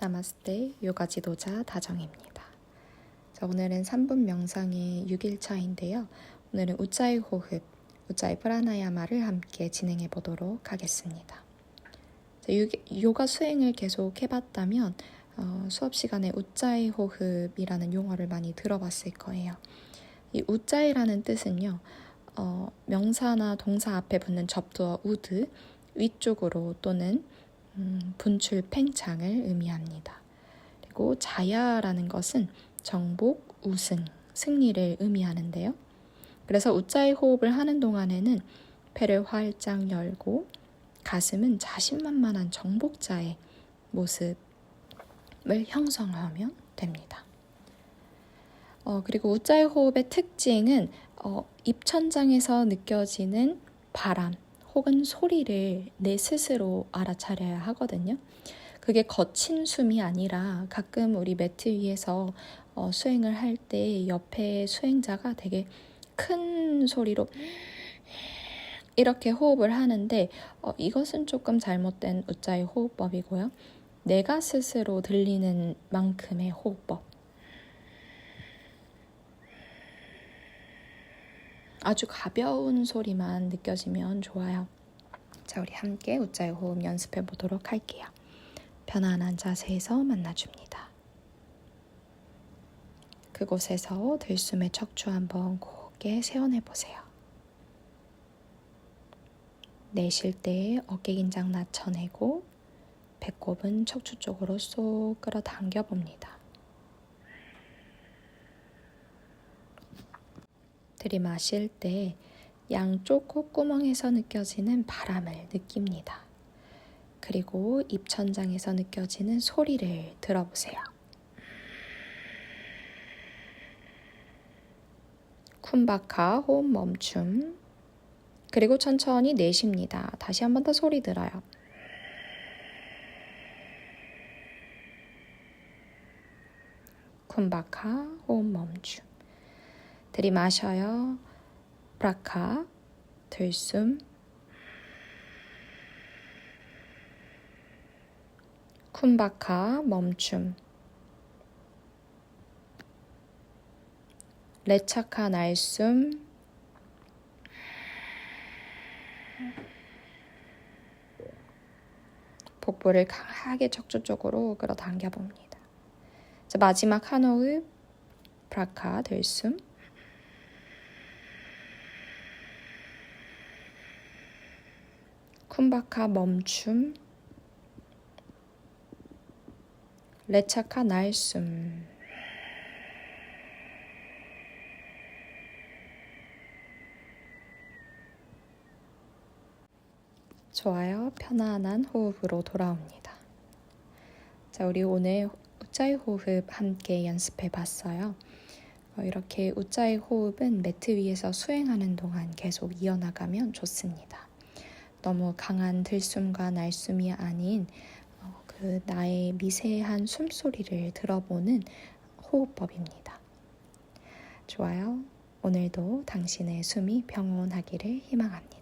나마스테 요가 지도자 다정입니다. 자, 오늘은 3분 명상의 6일차인데요. 오늘은 우짜이 호흡, 우짜이 프라나야마를 함께 진행해 보도록 하겠습니다. 자, 요, 요가 수행을 계속 해봤다면 어, 수업 시간에 우짜이 호흡이라는 용어를 많이 들어봤을 거예요. 이 우짜이라는 뜻은요. 어, 명사나 동사 앞에 붙는 접두어 우드 위쪽으로 또는 음, 분출 팽창을 의미합니다. 그리고 자야라는 것은 정복, 우승, 승리를 의미하는데요. 그래서 우짜이 호흡을 하는 동안에는 배를 활짝 열고 가슴은 자신만만한 정복자의 모습을 형성하면 됩니다. 어, 그리고 우짜이 호흡의 특징은 어, 입천장에서 느껴지는 바람, 혹은 소리를 내 스스로 알아차려야 하거든요. 그게 거친 숨이 아니라 가끔 우리 매트 위에서 어, 수행을 할 때 옆에 수행자가 되게 큰 소리로 이렇게 호흡을 하는데 어, 이것은 조금 잘못된 우짜의 호흡법이고요. 내가 스스로 들리는 만큼의 호흡법. 아주 가벼운 소리만 느껴지면 좋아요. 자, 우리 함께 우짜의 호흡 연습해 보도록 할게요. 편안한 자세에서 만나줍니다. 그곳에서 들숨의 척추 한번 곧게 세워내 보세요. 내쉴 때 어깨 긴장 낮춰내고 배꼽은 척추 쪽으로 쏙 끌어당겨 봅니다. 들이마실 때 양쪽 콧구멍에서 느껴지는 바람을 느낍니다. 그리고 입천장에서 느껴지는 소리를 들어보세요. 쿤바카 호흡 멈춤. 그리고 천천히 내쉽니다. 다시 한 번 더 소리 들어요. 쿤바카 호흡 멈춤. 들이마셔요. 브라카, 들숨, 쿤바카, 멈춤, 레차카, 날숨, 복부를 강하게 척추 쪽으로 끌어당겨 봅니다. 자, 마지막 한 호흡, 브라카, 들숨, 쿤바카 멈춤 레차카 날숨 좋아요. 편안한 호흡으로 돌아옵니다. 자, 우리 오늘 우짜이 호흡 함께 연습해 봤어요. 어, 이렇게 우짜이 호흡은 매트 위에서 수행하는 동안 계속 이어나가면 좋습니다. 너무 강한 들숨과 날숨이 아닌 어, 그 나의 미세한 숨소리를 들어보는 호흡법입니다. 좋아요. 오늘도 당신의 숨이 평온하기를 희망합니다.